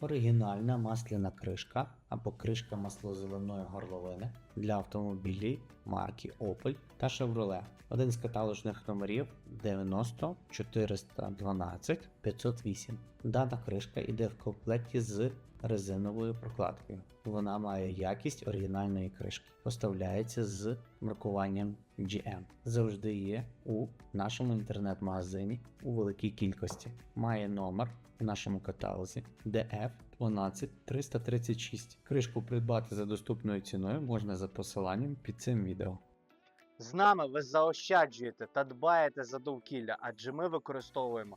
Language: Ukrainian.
Оригінальна масляна кришка або кришка маслозеленої горловини для автомобілів марки Opel та Chevrolet. Один з каталожних номерів 90 412 508. Дана кришка йде в комплекті з резиновою прокладкою. Вона має якість оригінальної кришки. Поставляється з маркуванням GM. Завжди є у нашому інтернет-магазині у великій кількості. Має номер у нашому каталозі DF 12336. Кришку придбати за доступною ціною можна за посиланням під цим відео. З нами ви заощаджуєте та дбаєте за довкілля, адже ми використовуємо